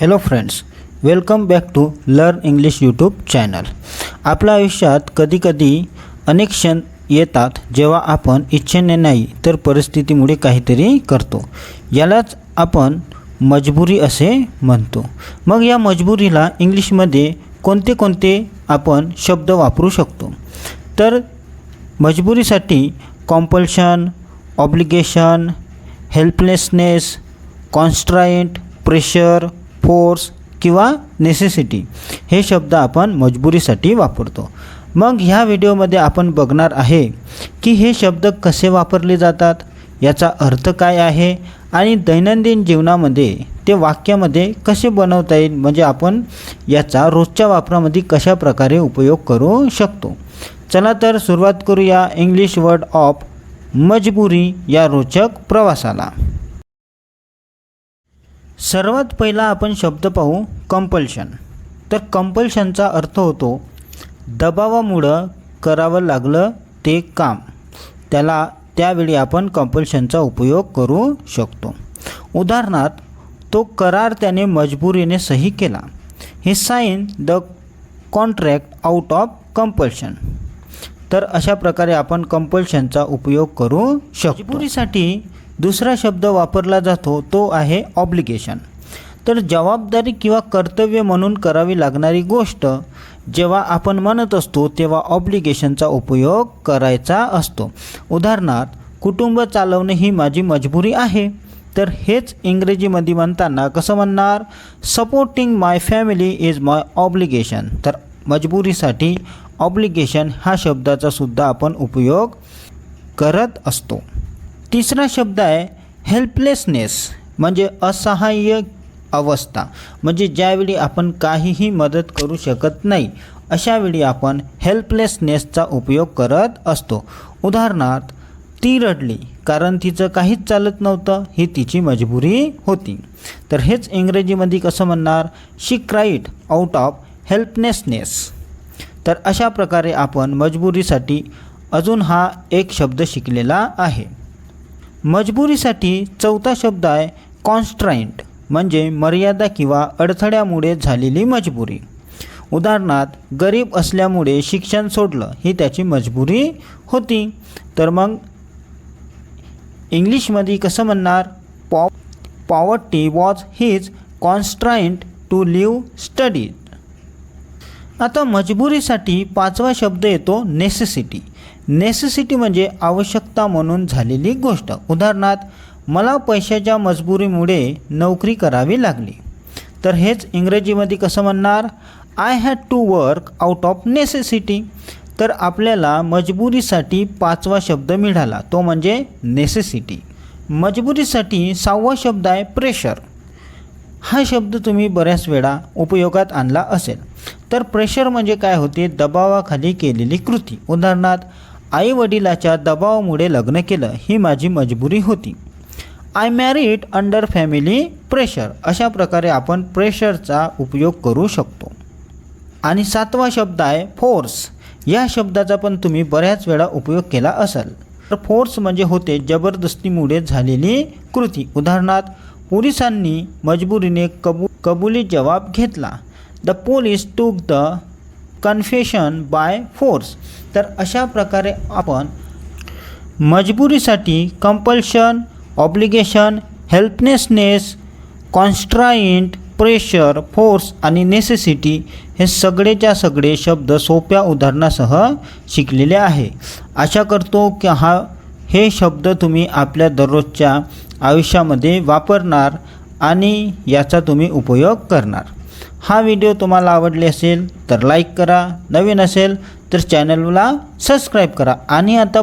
Hello friends welcome back to learn English YouTube channel आपल्या आयुष्यात कधीकधी अनेक क्षण येतात जेव्हा आपण इच्छेने नाही तर परिस्थितीमुळे काहीतरी करतो. यालाच आपण मजबुरी असे म्हणतो. मग या मजबुरीला इंग्लिशमध्ये कोणते कोणते आपण शब्द वापरू शकतो? तर मजबुरीसाठी compulsion obligation helplessness constraint pressure force किंवा नेसेसिटी हे शब्द आपण मजबुरीसाठी वापरतो. मग ह्या व्हिडिओमध्ये आपण बघणार आहे की हे शब्द कसे वापरले जातात याचा अर्थ काय आहे आणि दैनंदिन जीवनामध्ये ते वाक्यामध्ये कसे बनवता येईल म्हणजे आपण याचा रोजच्या वापरामध्ये कशा प्रकारे उपयोग करू शकतो. चला तर सुरुवात करूया. इंग्लिश वर्ड ऑफ मजबुरी या रोचक प्रवासाला. सर्वात पहिला आपण शब्द पाहू कंपल्शन तर कंपल्शनचा अर्थ होतो दबावामुळं करावं लागलं ते काम. त्याला त्यावेळी आपण कंपल्शनचा उपयोग करू शकतो. उदाहरणार्थ तो करार त्याने मजबुरीने सही केला. हे sign the contract out of compulsion तर अशा प्रकारे आपण कंपल्शनचा उपयोग करू शकतो. मजबुरीसाठी दुसरा शब्द वापरला जातो तो आहे ऑब्लिगेशन तर जबाबदारी किंवा कर्तव्य म्हणून करावी लागणारी गोष्ट जेव्हा आपण म्हणत असतो तेव्हा ऑब्लिगेशनचा उपयोग करायचा असतो. उदाहरणार्थ कुटुंब चालवणे ही माझी मजबुरी आहे. तर हेच इंग्रजीमध्ये म्हणताना कसं म्हणणार? Supporting my family is my obligation तर मजबुरीसाठी ऑब्लिगेशन हा शब्दाचा सुद्धा आपण उपयोग करत असतो. तिसरा शब्द आहे हेल्पलेसनेस म्हणजे असहाय्य अवस्था. म्हणजे ज्यावेळी आपण काहीही मदत करू शकत नाही अशावेळी आपण हेल्पलेसनेसचा उपयोग करत असतो. उदाहरणार्थ ती रडली कारण तिचं काहीच चालत नव्हतं ही तिची मजबुरी होती. तर हेच इंग्रजीमध्ये कसं म्हणणार? She cried out of helplessness तर अशा प्रकारे आपण मजबुरीसाठी अजून हा एक शब्द शिकलेला आहे. मजबुरीसाठी चौथा शब्द आहे कॉन्स्ट्राईंट म्हणजे मर्यादा किंवा अडथळ्यामुळे झालेली मजबुरी. उदाहरणार्थ गरीब असल्यामुळे शिक्षण सोडलं ही त्याची मजबुरी होती. तर मग इंग्लिशमध्ये कसं म्हणणार? पॉ poverty was his constraint to leave studies आता मजबुरीसाठी पाचवा शब्द येतो नेसेसिटी नेसेसिटी म्हणजे आवश्यकता म्हणून झालेली गोष्ट. उदाहरणार्थ मला पैशाच्या मजबुरीमुळे नोकरी करावी लागली. तर हेच इंग्रजीमध्ये कसं म्हणणार? I had to work out of necessity तर आपल्याला मजबुरीसाठी पाचवा शब्द मिळाला. तो म्हणजे नेसेसिटी मजबुरीसाठी सहावा शब्द आहे प्रेशर हा शब्द तुम्ही बऱ्याच वेळा उपयोगात आणला असेल. तर प्रेशर म्हणजे काय होते? दबावाखाली केलेली कृती. उदाहरणार्थ आई वडिलाच्या दबावामुळे लग्न केलं ही माझी मजबुरी होती. I married under family pressure अशा प्रकारे आपण प्रेशरचा उपयोग करू शकतो. आणि सातवा शब्द आहे फोर्स या शब्दाचा पण तुम्ही बऱ्याच वेळा उपयोग केला असाल. तर फोर्स म्हणजे होते जबरदस्तीमुळे झालेली कृती. उदाहरणार्थ पोलिसांनी मजबुरीने कबू कबुली जबाब घेतला. The police took the confession by force तर अशा प्रकारे आपण मजबुरीसाठी compulsion obligation helplessness constraint pressure force आणि नेसेसिटी हे सगळेच्या सगळे शब्द सोप्या उदाहरणासह शिकलेले आहे. आशा करतो की हा हे शब्द तुम्ही आपल्या दररोजच्या आयुष्यामध्ये वापरणार आणि याचा तुम्ही उपयोग करणार. हा व्हिडिओ तुम्हाला आवडले असेल तर लाईक करा. नवीन असेल तर चॅनलला सबस्क्राईब करा. आणि आता